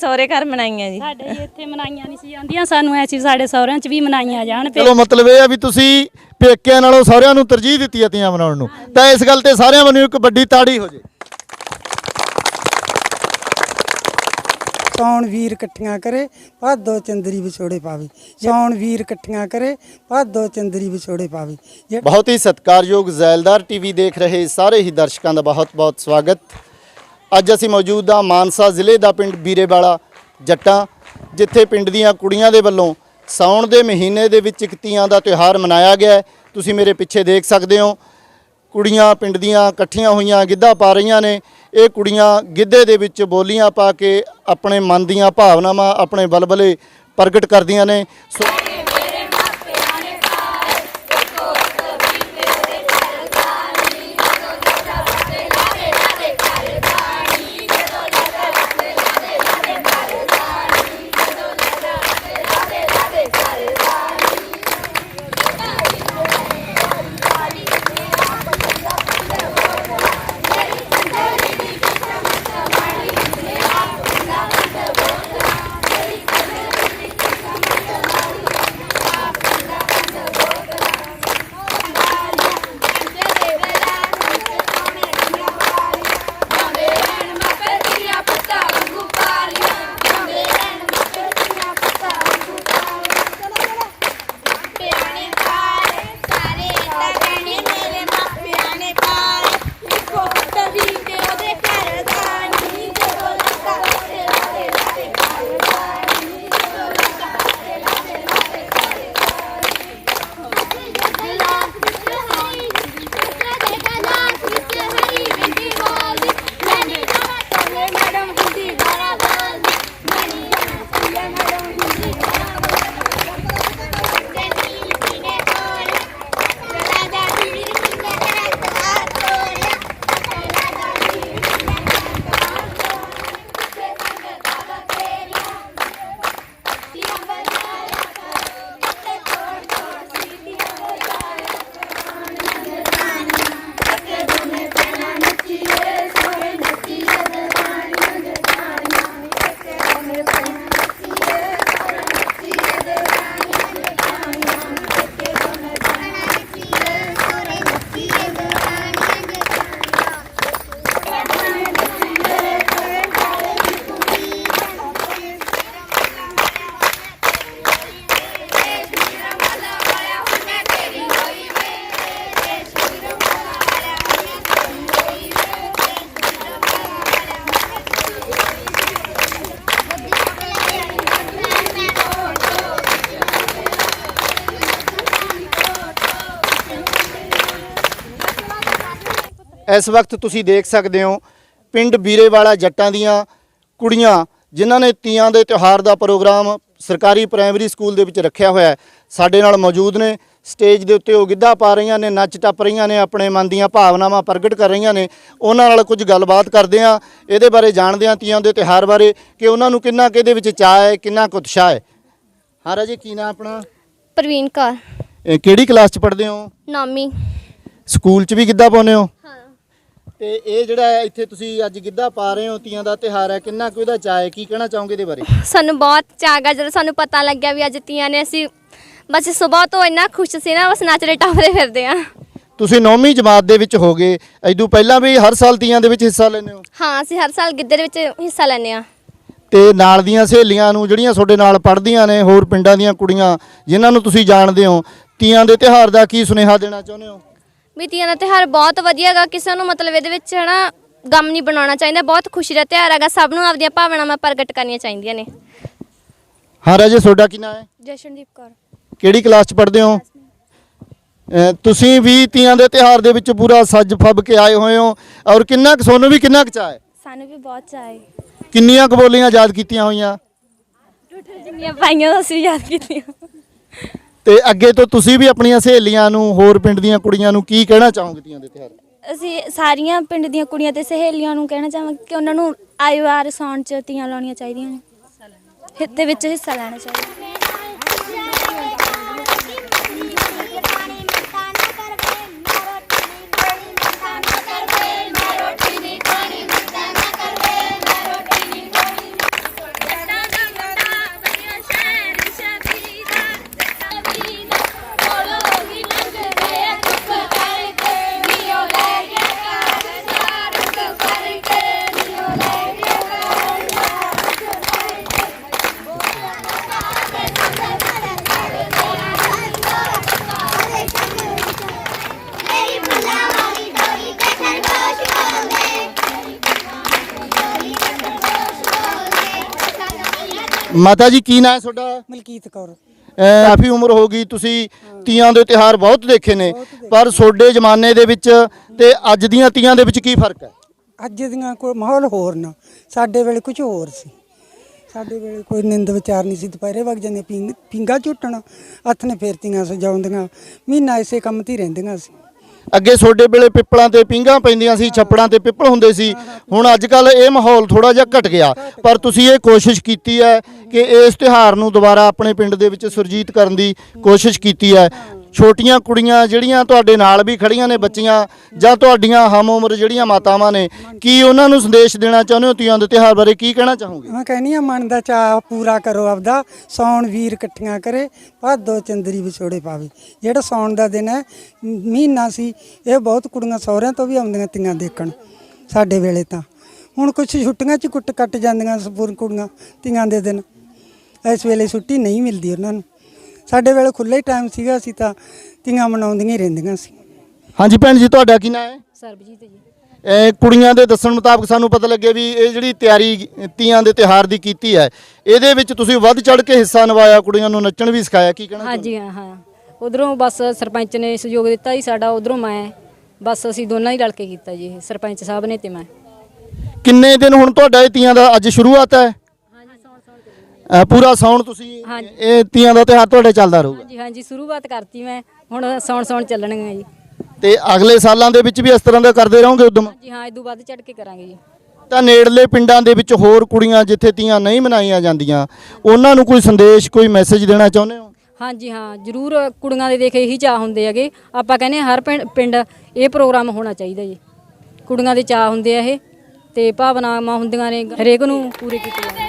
ਸਹੁਰੇ ਘਰ ਮਨਾਈਆਂ ਜੀ। ਸਾਡੇ ਜੀ ਇੱਥੇ ਮਨਾਈਆਂ ਨਹੀਂ ਸੀ ਜਾਂਦੀਆਂ। ਸਾਨੂੰ ਐਸੀ ਸਾਡੇ ਸਹੁਰਿਆਂ 'ਚ ਵੀ ਮਨਾਈਆਂ ਜਾਣ ਚਲੋ ਮਤਲਬ ਇਹ ਆ ਵੀ ਤੁਸੀਂ ਪੇਕਿਆਂ ਨਾਲੋਂ ਸਹੁਰਿਆਂ ਨੂੰ ਤਰਜੀਹ ਦਿੱਤੀ ਆ ਤੀਆਂ ਮਨਾਉਣ ਨੂੰ। ਤਾਂ ਇਸ ਗੱਲ ਤੇ ਸਾਰਿਆਂ ਵੱਲੋਂ ਇੱਕ ਵੱਡੀ ਤਾੜੀ ਹੋ ਜੇ। ਸੌਣ ਵੀਰ ਇਕੱਠੀਆਂ ਕਰੇ, ਭਾਦੋ ਚੰਦਰੀ ਵਿਛੋੜੇ ਪਾਵੇ। ਸੌਣ ਵੀਰ ਇਕੱਠੀਆਂ ਕਰੇ, ਭਾਦੋ ਚੰਦਰੀ ਵਿਛੋੜੇ ਪਾਵੇ। ਜੇ ਬਹੁਤ ਹੀ ਸਤਿਕਾਰਯੋਗ ਜ਼ੈਲਦਾਰ ਟੀਵੀ ਦੇਖ ਰਹੇ ਸਾਰੇ ਹੀ ਦਰਸ਼ਕਾਂ ਦਾ ਬਹੁਤ-ਬਹੁਤ ਸਵਾਗਤ। ਅੱਜ ਅਸੀਂ ਮੌਜੂਦ ਹਾਂ ਮਾਨਸਾ ਜ਼ਿਲ੍ਹੇ ਦਾ ਪਿੰਡ ਬੀਰੇਵਾਲਾ ਜੱਟਾਂ, ਜਿੱਥੇ ਪਿੰਡ ਦੀਆਂ ਕੁੜੀਆਂ ਦੇ ਵੱਲੋਂ ਸਾਉਣ ਦੇ ਮਹੀਨੇ ਦੇ ਵਿੱਚ ਇੱਕ ਤੀਆਂ ਦਾ ਤਿਉਹਾਰ ਮਨਾਇਆ ਗਿਆ ਤੁਸੀਂ ਮੇਰੇ ਪਿੱਛੇ ਦੇਖ ਸਕਦੇ ਹੋ। ਕੁੜੀਆਂ ਪਿੰਡ ਦੀਆਂ ਇਕੱਠੀਆਂ ਹੋਈਆਂ, ਗਿੱਧਾ ਪਾ ਰਹੀਆਂ ਨੇ। ਇਹ ਕੁੜੀਆਂ ਗਿੱਧੇ ਦੇ ਵਿੱਚ ਬੋਲੀਆਂ ਪਾ ਕੇ ਆਪਣੇ ਮਨ ਦੀਆਂ ਭਾਵਨਾਵਾਂ, ਆਪਣੇ ਬਲਬਲੇ ਪ੍ਰਗਟ ਕਰਦੀਆਂ ਨੇ। ਸੋ ਇਸ ਵਕਤ ਤੁਸੀਂ ਦੇਖ ਸਕਦੇ ਹੋ ਪਿੰਡ ਬੀਰੇਵਾਲਾ ਜੱਟਾਂ ਦੀਆਂ ਕੁੜੀਆਂ ਜਿਨ੍ਹਾਂ ਨੇ ਤੀਆਂ ਦੇ ਤਿਉਹਾਰ ਦਾ ਪ੍ਰੋਗਰਾਮ ਸਰਕਾਰੀ ਪ੍ਰਾਇਮਰੀ ਸਕੂਲ ਦੇ ਵਿੱਚ ਰੱਖਿਆ ਹੋਇਆ ਹੈ। ਸਾਡੇ ਨਾਲ ਮੌਜੂਦ ਨੇ। ਸਟੇਜ ਦੇ ਉੱਤੇ ਉਹ ਗਿੱਧਾ ਪਾ ਰਹੀਆਂ ਨੇ ਨੱਚ ਟੱਪ ਰਹੀਆਂ ਨੇ ਆਪਣੇ ਮਨ ਦੀਆਂ ਭਾਵਨਾਵਾਂ ਪ੍ਰਗਟ ਕਰ ਰਹੀਆਂ ਨੇ। ਉਹਨਾਂ ਨਾਲ ਕੁਝ ਗੱਲਬਾਤ ਕਰਦੇ ਹਾਂ। ਇਹਦੇ ਬਾਰੇ ਜਾਣਦੇ ਹਾਂ ਤੀਆਂ ਦੇ ਤਿਉਹਾਰ ਬਾਰੇ ਕਿ ਉਹਨਾਂ ਨੂੰ ਕਿੰਨਾ ਕੁ ਇਹਦੇ ਵਿੱਚ ਚਾਅ ਹੈ ਕਿੰਨਾ ਕੁ ਉਤਸ਼ਾਹ ਹੈ। ਹਾਂ ਰਾਜੇ ਕੀ ਨਾਮ ਆਪਣਾ? ਪ੍ਰਵੀਨ ਕੌਰ। ਇਹ ਕਿਹੜੀ ਕਲਾਸ 'ਚ ਪੜ੍ਹਦੇ ਹੋ? ਨਾਮੀ ਸਕੂਲ 'ਚ ਵੀ ਗਿੱਧਾ ਪਾਉਂਦੇ ਹੋ? ਹਾਂ। ਤੇ ਇਹ ਜਿਹੜਾ ਹੈ ਇੱਥੇ ਤੁਸੀਂ ਅੱਜ ਗਿੱਧਾ ਪਾ ਰਹੇ ਹੋ ਤੀਆਂ ਦਾ ਤਿਹਾਰ ਹੈ ਕਿੰਨਾ ਕੁ ਇਹਦਾ ਚਾਅ ਹੈ? ਕੀ ਕਹਿਣਾ ਚਾਹੋਗੇ ਇਹਦੇ ਬਾਰੇ? ਸਾਨੂੰ ਬਹੁਤ ਚਾਗਾ ਜਦੋਂ ਸਾਨੂੰ ਪਤਾ ਲੱਗਿਆ ਵੀ ਅੱਜ ਤੀਆਂ ਨੇ ਅਸੀਂ ਬਸ ਸਵੇਰ ਤੋਂ ਇੰਨਾ ਖੁਸ਼ ਸੀ ਨਾ ਬਸ ਨੱਚਦੇ ਟੱਪਦੇ ਫਿਰਦੇ ਆ ਤੁਸੀਂ ਨੌਵੀਂ ਜਮਾਤ ਦੇ ਵਿੱਚ ਹੋਗੇ ਐਦੂ ਪਹਿਲਾਂ ਵੀ ਹਰ ਸਾਲ ਤੀਆਂ ਦੇ ਵਿੱਚ ਹਿੱਸਾ ਲੈਂਦੇ ਹੋ? ਹਾਂ ਅਸੀਂ ਹਰ ਸਾਲ ਗਿੱਧੇ ਦੇ ਵਿੱਚ ਹਿੱਸਾ ਲੈਂਦੇ ਆ ਤੇ ਨਾਲ ਦੀਆਂ ਸਹੇਲੀਆਂ ਨੂੰ ਜਿਹੜੀਆਂ ਤੁਹਾਡੇ ਨਾਲ ਪੜ੍ਹਦੀਆਂ ਨੇ ਹੋਰ ਪਿੰਡਾਂ ਦੀਆਂ ਕੁੜੀਆਂ ਜਿਨ੍ਹਾਂ ਨੂੰ ਤੁਸੀਂ ਜਾਣਦੇ ਹੋ ਤੀਆਂ ਦੇ ਤਿਹਾਰ ਦਾ ਕੀ ਸੁਨੇਹਾ ਦੇਣਾ ਚਾਹੁੰਦੇ ਹੋ? ਵੀ ਤੀਆਂ ਦਾ ਤਿਉਹਾਰ ਬਹੁਤ ਵਧੀਆ ਹੈਗਾ ਕਿਸੇ ਨੂੰ ਮਤਲਬ ਇਹਦੇ ਵਿੱਚ ਹਨਾ ਗਮ ਨਹੀਂ ਬਣਾਉਣਾ ਚਾਹੀਦਾ। ਬਹੁਤ ਖੁਸ਼ੀ ਦਾ ਤਿਉਹਾਰ ਹੈਗਾ। ਸਭ ਨੂੰ ਆਪਦੀਆਂ ਭਾਵਨਾਵਾਂ ਪ੍ਰਗਟ ਕਰਨੀਆਂ ਚਾਹੀਦੀਆਂ ਨੇ। ਹਾਂ ਰਾਜੇ ਤੁਹਾਡਾ ਕੀ ਨਾਮ ਹੈ? ਜਸ਼ਨਦੀਪ ਕੌਰ। ਕਿਹੜੀ ਕਲਾਸ 'ਚ ਪੜ੍ਹਦੇ ਹੋ? ਤੁਸੀਂ ਵੀ ਤੀਆਂ ਦੇ ਤਿਹਾਰ ਦੇ ਵਿੱਚ ਪੂਰਾ ਸੱਜ ਫੱਬ ਕੇ ਆਏ ਹੋਏ ਹੋ। ਔਰ ਕਿੰਨਾ ਕੁ ਤੁਹਾਨੂੰ ਵੀ ਕਿੰਨਾ ਕੁ ਚਾਅ ਹੈ? ਸਾਨੂੰ ਵੀ ਬਹੁਤ ਚਾਹੇ ਕਿੰਨੀਆਂ ਕੁ ਬੋਲੀਆਂ ਯਾਦ ਕੀਤੀਆਂ ਹੋਈਆਂ? ਜਿੰਨੀਆਂ ਪਾਈਆਂ ਅਸੀਂ ਯਾਦ ਕੀਤੀਆਂ। ਤੇ ਅੱਗੇ ਤੋਂ ਤੁਸੀਂ ਵੀ ਆਪਣੀਆਂ ਸਹੇਲੀਆਂ ਨੂੰ, ਹੋਰ ਪਿੰਡ ਦੀਆਂ ਕੁੜੀਆਂ ਨੂੰ ਕੀ ਕਹਿਣਾ ਚਾਹੋਗੇ ਤੀਆਂ ਦੇ ਤਿਉਹਾਰ? ਅਸੀਂ ਸਾਰੀਆਂ ਪਿੰਡ ਦੀਆਂ ਕੁੜੀਆਂ ਤੇ ਸਹੇਲੀਆਂ ਨੂੰ ਕਹਿਣਾ ਚਾਹਾਂਗੇ ਕਿ ਉਹਨਾਂ ਨੂੰ ਆਈ ਵਾਰ ਸੌਣ ਚ ਤੀਆਂ ਲਾਉਣੀਆਂ ਚਾਹੀਦੀਆਂ ਨੇ। ਹਿੱਤੇ ਵਿੱਚ ਹਿੱਸਾ ਲੈਣਾ ਚਾਹੀਦਾ। ਮਾਤਾ ਜੀ ਕੀ ਨਾਂ ਹੈ ਤੁਹਾਡਾ? ਮਲਕੀਤ ਕੌਰ। ਅਹ ਕਾਫੀ ਉਮਰ ਹੋ ਗਈ ਤੁਸੀਂ ਤੀਆਂ ਦੇ ਤਿਹਾਰ ਬਹੁਤ ਦੇਖੇ ਨੇ ਪਰ ਤੁਹਾਡੇ ਜ਼ਮਾਨੇ ਦੇ ਵਿੱਚ ਤੇ ਅੱਜ ਦੀਆਂ ਤੀਆਂ ਦੇ ਵਿੱਚ ਕੀ ਫ਼ਰਕ ਹੈ? ਅੱਜ ਦੀਆਂ ਕੋਈ ਮਾਹੌਲ ਹੋਰ ਨਾ। ਸਾਡੇ ਵੇਲੇ ਕੁਝ ਹੋਰ ਸੀ। ਸਾਡੇ ਵੇਲੇ ਕੋਈ ਨਿੰਦ ਵਿਚਾਰ ਨਹੀਂ ਸੀ। ਦੁਪਹਿਰੇ ਵਗ ਜਾਂਦੇ ਪਿੰਗ ਝੁੱਟਣ ਹੱਥ ਨੇ ਫੇਰਤੀਆਂ ਸਜਾਉਂਦੀਆਂ। ਮਹੀਨਾ ਇਸੇ ਕੰਮ ਤੇ ਹੀ ਰਹਿੰਦੀਆਂ ਸੀ। ਅੱਗੇ ਤੁਹਾਡੇ ਵੇਲੇ ਪਿੱਪਲਾਂ ਤੇ ਪਿੰਗਾ ਪੈਂਦੀਆਂ ਸੀ, ਛੱਪੜਾਂ ਤੇ ਪਿੱਪਲ ਹੁੰਦੇ ਸੀ। ਹੁਣ ਅੱਜ ਕੱਲ ਇਹ ਮਾਹੌਲ ਥੋੜਾ ਜਿਹਾ ਘਟ ਗਿਆ। ਪਰ ਤੁਸੀਂ ਇਹ ਕੋਸ਼ਿਸ਼ ਕੀਤੀ ਹੈ ਕਿ ਇਸ ਤਿਉਹਾਰ ਨੂੰ ਦੁਬਾਰਾ ਆਪਣੇ ਪਿੰਡ ਦੇ ਵਿੱਚ ਸੁਰਜੀਤ ਕਰਨ ਦੀ ਕੋਸ਼ਿਸ਼ ਕੀਤੀ ਹੈ। ਛੋਟੀਆਂ ਕੁੜੀਆਂ ਜਿਹੜੀਆਂ ਤੁਹਾਡੇ ਨਾਲ ਵੀ ਖੜੀਆਂ ਨੇ ਬੱਚੀਆਂ ਜਾਂ ਤੁਹਾਡੀਆਂ ਹਮ ਉਮਰ ਜਿਹੜੀਆਂ ਮਾਤਾਵਾਂ ਨੇ, ਕੀ ਉਹਨਾਂ ਨੂੰ ਸੰਦੇਸ਼ ਦੇਣਾ ਚਾਹੁੰਦੇ ਹੋ ਤੀਆਂ ਦੇ ਤਿਉਹਾਰ ਬਾਰੇ? ਕੀ ਕਹਿਣਾ ਚਾਹੋਗੇ? ਮੈਂ ਕਹਿੰਦੀ ਆ ਮਨ ਦਾ ਚਾਹ ਪੂਰਾ ਕਰੋ ਆਪਦਾ ਸੌਣ ਵੀਰ ਇਕੱਠੀਆਂ ਕਰੇ ਭਾਦੋ ਚੰਦਰੀ ਵਿਛੋੜੇ ਪਾਵੇ। ਜਿਹੜਾ ਸੌਣ ਦਾ ਦਿਨ ਹੈ ਮਹੀਨਾ ਸੀ, ਇਹ ਬਹੁਤ ਕੁੜੀਆਂ ਸਹੁਰਿਆਂ ਤੋਂ ਵੀ ਆਉਂਦੀਆਂ ਤੀਆਂ ਦੇਖਣ, ਸਾਡੇ ਵੇਲੇ ਤਾਂ। ਹੁਣ ਕੁਝ ਛੁੱਟੀਆਂ 'ਚ ਕੁੱਟ ਕੱਟ ਜਾਂਦੀਆਂ ਸਪੂਰ ਕੁੜੀਆਂ ਤੀਆਂ ਦੇ ਦਿਨ। ਇਸ ਵੇਲੇ ਛੁੱਟੀ ਨਹੀਂ ਮਿਲਦੀ ਉਹਨਾਂ ਨੂੰ। ਸਾਡੇ ਵੇਲੇ ਖੁੱਲ੍ਹਾ ਹੀ ਟਾਈਮ ਸੀਗਾ ਅਸੀਂ ਤਾਂ ਤੀਆਂ ਮਨਾਉਂਦੀਆਂ ਹੀ ਰਹਿੰਦੀਆਂ ਸੀ। ਹਾਂਜੀ ਭੈਣ ਜੀ ਤੁਹਾਡਾ ਕੀ ਨਾਂ ਹੈ? ਸਰਬਜੀਤ ਜੀ। ਇਹ ਕੁੜੀਆਂ ਦੇ ਦੱਸਣ ਮੁਤਾਬਕ ਸਾਨੂੰ ਪਤਾ ਲੱਗਿਆ ਵੀ ਇਹ ਜਿਹੜੀ ਤਿਆਰੀ ਤੀਆਂ ਦੇ ਤਿਹਾਰ ਦੀ ਕੀਤੀ ਹੈ ਇਹਦੇ ਵਿੱਚ ਤੁਸੀਂ ਵੱਧ ਚੜ ਕੇ ਹਿੱਸਾ ਨਿਭਾਇਆ ਕੁੜੀਆਂ ਨੂੰ ਨੱਚਣ ਵੀ ਸਿਖਾਇਆ ਕੀ ਕਹਿਣਾ ਹਾਂਜੀ ਹਾਂ ਹਾਂ। ਉਧਰੋਂ ਬਸ ਸਰਪੰਚ ਨੇ ਸਹਿਯੋਗ ਦਿੱਤਾ ਜੀ ਸਾਡਾ ਉਧਰੋਂ ਮੈਂ ਬਸ ਅਸੀਂ ਦੋਨਾਂ ਹੀ ਰਲ ਕੇ ਕੀਤਾ ਜੀ ਇਹ ਸਰਪੰਚ ਸਾਹਿਬ ਨੇ ਤੇ ਮੈਂ? ਕਿੰਨੇ ਦਿਨ ਹੁਣ ਤੁਹਾਡਾ ਇਹ ਤੀਆਂ ਦਾ ਅੱਜ ਸ਼ੁਰੂਆਤ ਹੈ? ਅ, ਪੂਰਾ ਸੌਣ ਤੁਸੀਂ ਹਾਂਜੀ। ਇਹ ਤੀਆਂ ਦਾ ਤਿਹਾਰ ਤੁਹਾਡੇ ਚੱਲਦਾ ਰਹੂਗਾ। ਹਾਂਜੀ ਹਾਂਜੀ ਸ਼ੁਰੂਆਤ ਕਰਤੀ ਮੈਂ। ਹੁਣ ਸੌਣ ਸੌਣ ਚੱਲਣਗੇ ਜੀ। ਤੇ ਅਗਲੇ ਸਾਲਾਂ ਦੇ ਵਿੱਚ ਵੀ ਇਸ ਤਰ੍ਹਾਂ ਦਾ ਕਰਦੇ ਰਹੋਗੇ ਉਦਮ? ਹਾਂਜੀ ਹਾਂ ਇਦੋਂ ਵੱਧ ਚੜ ਕੇ ਕਰਾਂਗੇ ਜੀ। ਤਾਂ ਨੇੜਲੇ ਪਿੰਡਾਂ ਦੇ ਵਿੱਚ ਹੋਰ ਕੁੜੀਆਂ ਜਿੱਥੇ ਤੀਆਂ ਨਹੀਂ ਮਨਾਈਆਂ ਜਾਂਦੀਆਂ ਉਹਨਾਂ ਨੂੰ ਕੋਈ ਸੰਦੇਸ਼ ਕੋਈ ਮੈਸੇਜ ਦੇਣਾ ਚਾਹੁੰਦੇ ਹੋ? ਹਾਂਜੀ ਹਾਂ ਜ਼ਰੂਰ ਕੁੜੀਆਂ ਦੇ ਦੇਖ ਇਹੀ ਚਾਹ ਹੁੰਦੇ ਹੈਗੇ। ਆਪਾਂ ਕਹਿੰਦੇ ਹਾਂ ਹਰ ਪਿੰਡ- ਪਿੰਡ ਇਹ ਪ੍ਰੋਗਰਾਮ ਹੋਣਾ ਚਾਹੀਦਾ ਜੀ। ਕੁੜੀਆਂ ਦੇ ਚਾਹ ਹੁੰਦੇ ਆ ਇਹ ਤੇ ਭਾਵਨਾਵਾਂ ਹੁੰਦੀਆਂ ਨੇ ਹਰੇਕ ਨੂੰ ਪੂਰੇ ਕੀਤੇ ਜਾਂਦੇ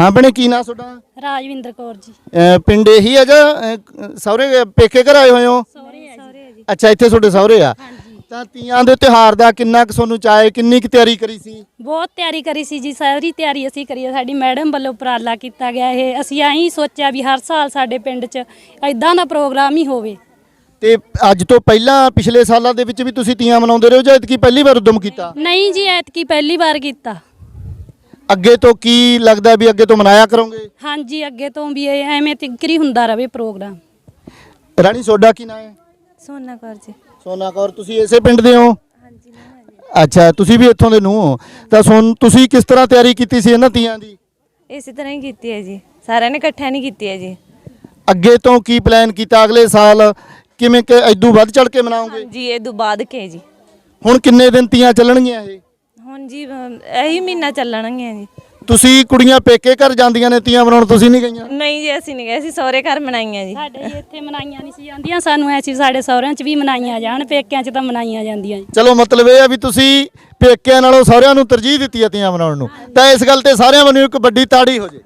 ਹਾਂ ਭੈਣੇ ਕੀ ਨਾਂ ਤੁਹਾਡਾ? ਰਾਜਵਿੰਦਰ ਕੌਰ ਜੀ। ਅਹ ਪਿੰਡ ਇਹੀ ਆ ਜਾਂ ਅਹ, ਸਹੁਰੇ ਪੇਕੇ ਘਰ ਆਏ ਹੋਏ ਹੋ? ਸੋਹਰੇ ਆ ਜੀ। ਅੱਛਾ ਇੱਥੇ ਤੁਹਾਡੇ ਸਹੁਰੇ ਆ। ਹਾਂਜੀ। ਤਾਂ ਤੀਆਂ ਦੇ ਤਿਉਹਾਰ ਦਾ ਕਿੰਨਾ ਕੁ ਤੁਹਾਨੂੰ ਚਾਏ ਕਿੰਨੀ ਕੁ ਤਿਆਰੀ ਕਰੀ ਸੀ? ਬਹੁਤ ਤਿਆਰੀ ਕਰੀ ਸੀ ਜੀ ਸਾਰੀ ਤਿਆਰੀ ਅਸੀਂ ਕਰੀ ਸਾਡੀ ਮੈਡਮ ਵੱਲੋਂ ਉਪਰਾਲਾ ਕੀਤਾ ਗਿਆ ਇਹ। ਅਸੀਂ ਐਂ ਹੀ ਸੋਚਿਆ ਵੀ ਹਰ ਸਾਲ ਸਾਡੇ ਪਿੰਡ 'ਚ ਐਦਾਂ ਦਾ ਪ੍ਰੋਗਰਾਮ ਹੀ ਹੋਵੇ। ਤੇ ਅੱਜ ਤੋਂ ਪਹਿਲਾਂ ਪਿਛਲੇ ਸਾਲਾਂ ਦੇ ਵਿੱਚ ਵੀ ਤੁਸੀਂ ਤੀਆਂ ਮਨਾਉਂਦੇ ਰਹੇ ਹੋ ਜਾਂ ਇਤਕੀ ਪਹਿਲੀ ਵਾਰ ਉਦਮ ਕੀਤਾ? ਨਹੀਂ ਜੀ ਐਤਕੀ ਪਹਿਲੀ ਵਾਰ ਕੀਤਾ। ਅੱਗੇ ਤੋਂ ਕੀ ਲੱਗਦਾ ਵੀ ਅੱਗੇ ਤੋਂ ਮਨਾਇਆ ਕਰੋਗੇ? ਹਾਂਜੀ ਅੱਗੇ ਤੋਂ ਵੀ ਇਹ ਐਵੇਂ ਤਿੱਕਰੀ ਹੁੰਦਾ ਰਵੇ ਪ੍ਰੋਗਰਾਮ। ਰਾਣੀ ਸੋਡਾ ਕੀ ਨਾਂ ਹੈ? ਸੋਨਾ ਕੌਰ ਜੀ। ਸੋਨਾ ਕੌਰ ਤੁਸੀਂ ਇਸੇ ਪਿੰਡ ਦੇ ਹੋ? ਹਾਂਜੀ ਅੱਛਾ ਤੁਸੀਂ ਵੀ ਇੱਥੋਂ ਦੇ ਨੂੰ ਹੋ। ਤਾਂ ਸੁਣ ਤੁਸੀਂ ਕਿਸ ਤਰ੍ਹਾਂ ਤਿਆਰੀ ਕੀਤੀ ਸੀ ਇਹਨਾਂ ਤੀਆਂ ਦੀ? ਇਸੇ ਤਰ੍ਹਾਂ ਹੀ ਕੀਤੀ ਹੈ ਜੀ। ਸਾਰਿਆਂ ਨੇ ਇਕੱਠਿਆਂ ਨਹੀਂ ਕੀਤੀ ਹੈ ਜੀ। ਅੱਗੇ ਤੋਂ ਕੀ ਪਲਾਨ ਕੀਤਾ ਅਗਲੇ ਸਾਲ? ਕਿਵੇਂ ਕਿ ਐਦੂ ਵੱਧ ਚੜ ਕੇ ਮਨਾਓਗੇ? ਜੀ ਇਹ ਤੋਂ ਬਾਅਦ ਕੇ ਜੀ। ਹੁਣ ਕਿੰਨੇ ਦਿਨ ਤੀਆਂ ਚੱਲਣਗੀਆਂ ਇਹ? ਹੁਣ ਜੀ ਅਮ, ਇਹੀ ਮਹੀਨਾ ਚੱਲਣਗੀਆਂ ਜੀ। ਤੁਸੀਂ ਕੁੜੀਆਂ ਪੇਕੇ ਘਰ ਜਾਂਦੀਆਂ ਨੇ ਤੀਆਂ ਮਨਾਉਣ ਤੁਸੀਂ ਨਹੀਂ ਗਈਆਂ? ਨਹੀਂ ਜੀ ਅਸੀਂ ਨਹੀਂ ਗਏ ਅਸੀਂ ਸਹੁਰੇ ਘਰ ਮਨਾਈਆਂ ਜੀ। ਸਾਡੇ ਜੀ ਇੱਥੇ ਮਨਾਈਆਂ ਨਹੀਂ ਸੀ ਜਾਂਦੀਆਂ ਸਾਨੂੰ ਐਸੀ ਸਾਡੇ ਸਹੁਰਿਆਂ 'ਚ ਵੀ ਮਨਾਈਆਂ ਜਾਣ ਪੇਕਿਆਂ 'ਚ ਤਾਂ ਮਨਾਈਆਂ ਜਾਂਦੀਆਂ ਜੀ। ਚਲੋ ਮਤਲਬ ਇਹ ਆ ਵੀ ਤੁਸੀਂ ਪੇਕਿਆਂ ਨਾਲੋਂ ਸਹੁਰਿਆਂ ਨੂੰ ਤਰਜੀਹ ਦਿੱਤੀ ਆ ਤੀਆਂ ਮਨਾਉਣ ਨੂੰ। ਤਾਂ ਇਸ ਗੱਲ ਤੇ ਸਾਰਿਆਂ ਵੱਲੋਂ ਇੱਕ ਵੱਡੀ ਤਾੜੀ ਹੋ ਜੇ।